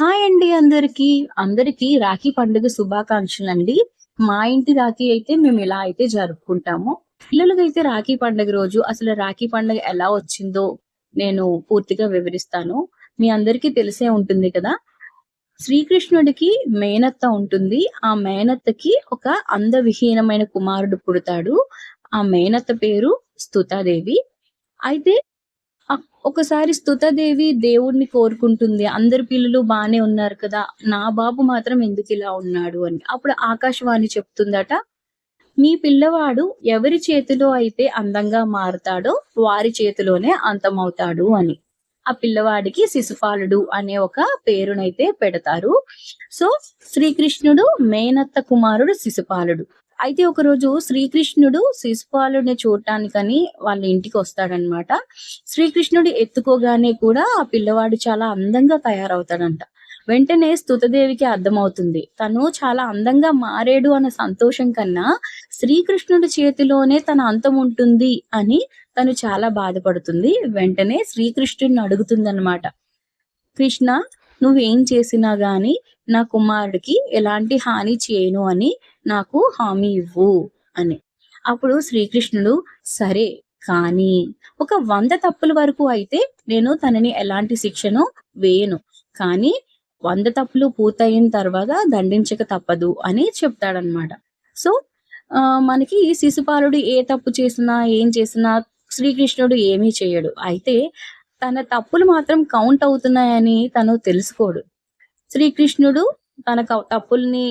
Hi అండి అందరికి. అందరికి రాఖీ పండుగ శుభాకాంక్షలు అండి మా ఇంటి రాఖీ అయితే మేము ఇలా అయితే జరుపుకుంటాము. పిల్లలకైతే రాఖీ పండుగ రోజు అసలు రాఖీ పండుగ ఎలా వచ్చిందో నేను పూర్తిగా వివరిస్తాను. మీ అందరికీ తెలిసే ఉంటుంది కదా. శ్రీకృష్ణుడికి మేనత్త ఉంటుంది. ఆ మేనత్తకి ఒక అందవిహీనమైన కుమారుడు పుడతాడు. ఆ మేనత్త పేరు స్తుతాదేవి. అయితే ఒకసారి స్తుతదేవి దేవుడిని కోరుకుంటుంది. అందరి పిల్లలు బానే ఉన్నారు కదా నా బాబు మాత్రం ఎందుకు ఇలా ఉన్నాడు అని. అప్పుడు ఆకాశవాణి చెప్తుందట మీ పిల్లవాడు ఎవరి చేతిలో అయితే అందంగా మారుతాడో వారి చేతిలోనే అంతమవుతాడు అని. ఆ పిల్లవాడికి శిశుపాలుడు అనే ఒక పేరునైతే పెడతారు. సో శ్రీకృష్ణుడు మేనత్త కుమారుడు శిశుపాలుడు. అయితే ఒకరోజు శ్రీకృష్ణుడు శిశుపాలుడిని చూడటానికని వాళ్ళ ఇంటికి వస్తాడనమాట. శ్రీకృష్ణుడు ఎత్తుకోగానే కూడా ఆ పిల్లవాడు చాలా అందంగా తయారవుతాడంట. వెంటనే స్తుతదేవికి అర్థమవుతుంది. తను చాలా అందంగా మారేడు అన్న సంతోషం కన్నా శ్రీకృష్ణుడి చేతిలోనే తన అంతం ఉంటుంది అని తను చాలా బాధపడుతుంది. వెంటనే శ్రీకృష్ణుడిని అడుగుతుందన్నమాట కృష్ణ నువ్వేం చేసినా గాని నా కుమారుడికి ఎలాంటి హాని చేయను అని నాకు హామీ ఇవ్వు అని. అప్పుడు శ్రీకృష్ణుడు సరే కానీ ఒక వంద తప్పుల వరకు అయితే నేను తనని ఎలాంటి శిక్షను వేయను. కానీ వంద తప్పులు పూర్తయిన తర్వాత దండించక తప్పదు అని చెప్తాడనమాట సో ఆ, మనకి శిశుపాలుడు ఏ తప్పు చేసినా ఏం చేసినా శ్రీకృష్ణుడు ఏమీ చేయడు. అయితే తన తప్పులు మాత్రం కౌంట్ అవుతున్నాయని తను తెలుసుకోడు. శ్రీకృష్ణుడు తన తప్పుల్ని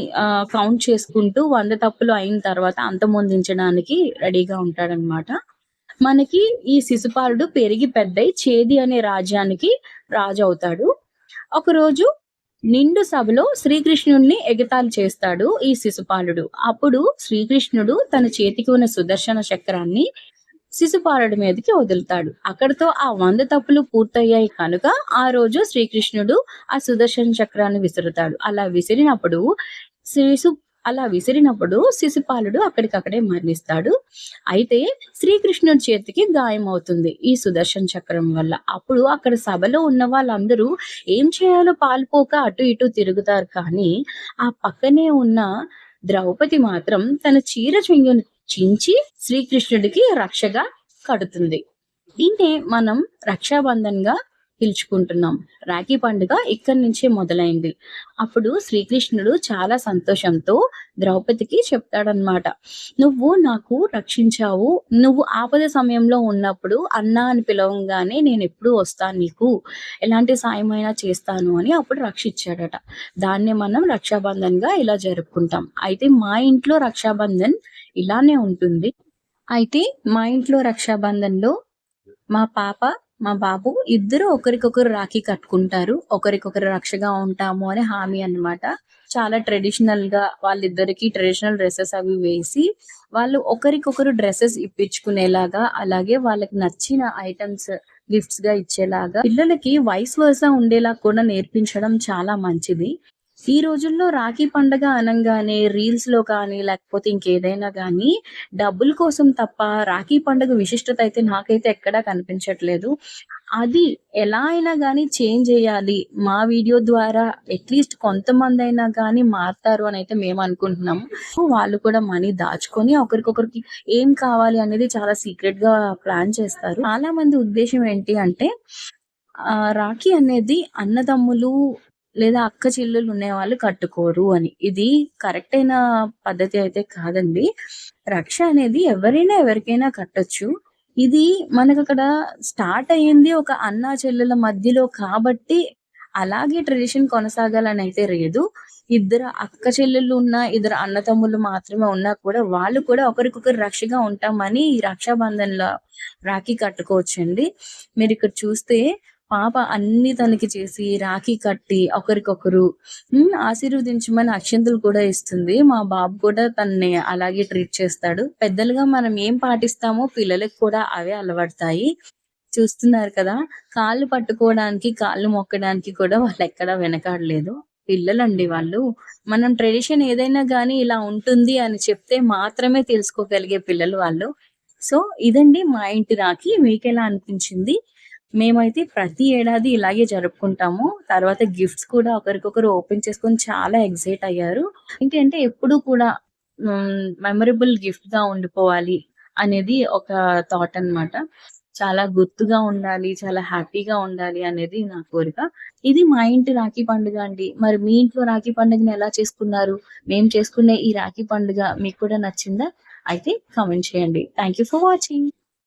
కౌంట్ చేసుకుంటూ వంద తప్పులు అయిన తర్వాత అంతమొందించడానికి రెడీగా ఉంటాడనమాట. మనకి ఈ శిశుపాలుడు పెరిగి పెద్దై చేది అనే రాజ్యానికి రాజు అవుతాడు ఒకరోజు నిండు సభలో శ్రీకృష్ణుడిని ఎగతాళి చేస్తాడు ఈ శిశుపాలుడు. అప్పుడు శ్రీకృష్ణుడు తన చేతికి ఉన్న సుదర్శన చక్రాన్ని శిశుపాలుడి మీదకి వదులుతాడు. అక్కడితో ఆ వంద తప్పులు పూర్తయ్యాయి కనుక ఆ రోజు శ్రీకృష్ణుడు ఆ సుదర్శన చక్రాన్ని విసురుతాడు. అలా విసిరినప్పుడు శిశు అలా విసిరినప్పుడు శిశుపాలుడు అక్కడికక్కడే మరణిస్తాడు. అయితే శ్రీకృష్ణుడి చేతికి గాయం అవుతుంది ఈ సుదర్శన చక్రం వల్ల. అప్పుడు అక్కడ సభలో ఉన్న వాళ్ళందరూ ఏం చేయాలో పాల్పోక అటు ఇటు తిరుగుతారు కానీ ఆ పక్కనే ఉన్న ద్రౌపది మాత్రం తన చీర చెంగుని చించి శ్రీకృష్ణుడికి రక్షగా కడుతుంది. దీన్నే మనం రక్షాబంధన్గా పిలుచుకుంటున్నాం. రాఖీ పండుగ ఇక్కడి నుంచే మొదలైంది. అప్పుడు శ్రీకృష్ణుడు చాలా సంతోషంతో ద్రౌపదికి చెప్తాడనమాట నువ్వు నాకు రక్షించావు. నువ్వు ఆపద సమయంలో ఉన్నప్పుడు అన్నా అని పిలవంగానే నేను ఎప్పుడు వస్తాను నీకు. ఎలాంటి సాయమైనా చేస్తాను అని అప్పుడు రక్షించాడట. దాన్నే మనం రక్షాబంధన్గా ఇలా జరుపుకుంటాం. అయితే మా ఇంట్లో రక్షాబంధన్ ఇలానే ఉంటుంది. అయితే మా ఇంట్లో రక్షాబంధన్లో మా పాప మా బాబు ఇద్దరు ఒకరికొకరు రాఖీ కట్టుకుంటారు ఒకరికొకరు రక్షగా ఉంటాము అని హామీ అన్నమాట. చాలా ట్రెడిషనల్గా వాళ్ళిద్దరికి ట్రెడిషనల్ డ్రెస్సెస్ అవి వేసి వాళ్ళు ఒకరికొకరు డ్రెస్సెస్ ఇప్పించుకునేలాగా అలాగే వాళ్ళకి నచ్చిన ఐటమ్స్ గిఫ్ట్స్గా ఇచ్చేలాగా పిల్లలకి వయసు వరుస ఉండేలా కూడా నేర్పించడం చాలా మంచిది. ఈ రోజుల్లో రాఖీ పండగ అనగానే రీల్స్లో కానీ లేకపోతే ఇంకేదైనా కానీ డబ్బుల కోసం తప్ప రాఖీ పండుగ విశిష్టత అయితే నాకైతే ఎక్కడా కనిపించట్లేదు. అది ఎలా అయినా కానీ చేంజ్ చేయాలి. మా వీడియో ద్వారా అట్లీస్ట్ కొంతమంది అయినా కానీ మారుతారు అని అయితే మేము అనుకుంటున్నాము. వాళ్ళు కూడా మనీ దాచుకొని ఒకరికొకరికి ఏం కావాలి అనేది చాలా సీక్రెట్గా ప్లాన్ చేస్తారు. చాలా మంది ఉద్దేశం ఏంటి అంటే రాఖీ అనేది అన్నదమ్ములు లేదా అక్క చెల్లెలు ఉండే వాళ్ళు కట్టుకోరు అని. ఇది కరెక్ట్ అయిన పద్ధతి అయితే కాదండి. రక్ష అనేది ఎవరైనా ఎవరికైనా కట్టొచ్చు. ఇది మనకు అక్కడ స్టార్ట్ అయ్యింది ఒక అన్న చెల్లెల మధ్యలో కాబట్టి అలాగే ట్రెడిషన్ కొనసాగాలని అయితే లేదు. ఇద్దరు అక్క చెల్లెళ్ళు ఉన్న ఇద్దరు అన్నతమ్ములు మాత్రమే ఉన్నా కూడా వాళ్ళు కూడా ఒకరికొకరు రక్షగా ఉంటామని ఈ రక్షాబంధన్లో రాఖీ కట్టుకోవచ్చండి. మీరు ఇక్కడ చూస్తే పాప అన్ని తనకి చేసి రాఖీ కట్టి ఒకరికొకరు ఆశీర్వదించమని అక్షంతులు కూడా ఇస్తుంది. మా బాబు కూడా తనని అలాగే ట్రీట్ చేస్తాడు. పెద్దలుగా మనం ఏం పాటిస్తామో పిల్లలకు కూడా అవే అలవడతాయి చూస్తున్నారు కదా కాళ్ళు పట్టుకోవడానికి కాళ్ళు మొక్కడానికి కూడా వాళ్ళు ఎక్కడా వెనకాడలేదు. పిల్లలండి వాళ్ళు. మనం ట్రెడిషన్ ఏదైనా కానీ ఇలా ఉంటుంది అని చెప్తే మాత్రమే తెలుసుకోగలిగే పిల్లలు వాళ్ళు. సో ఇదండి మా ఇంటి రాఖీ. మీకు ఎలా అనిపించింది? మేమైతే ప్రతి ఏడాది ఇలాగే జరుపుకుంటాము. తర్వాత గిఫ్ట్స్ కూడా ఒకరికొకరు ఓపెన్ చేసుకొని చాలా ఎక్సైట్ అయ్యారు. ఏంటంటే ఎప్పుడు కూడా మెమరబుల్ గిఫ్ట్గా ఉండిపోవాలి అనేది ఒక థాట్ అన్నమాట. చాలా గుర్తుగా ఉండాలి, చాలా హ్యాపీగా ఉండాలి అనేది నా కోరిక. ఇది మా ఇంటి రాఖీ పండుగ అండి. మరి మీ ఇంట్లో రాఖీ పండుగని ఎలా చేసుకున్నారు? మేము చేసుకునే ఈ రాఖీ పండుగ మీకు కూడా నచ్చిందా? అయితే కామెంట్ చేయండి. Thank you for watching.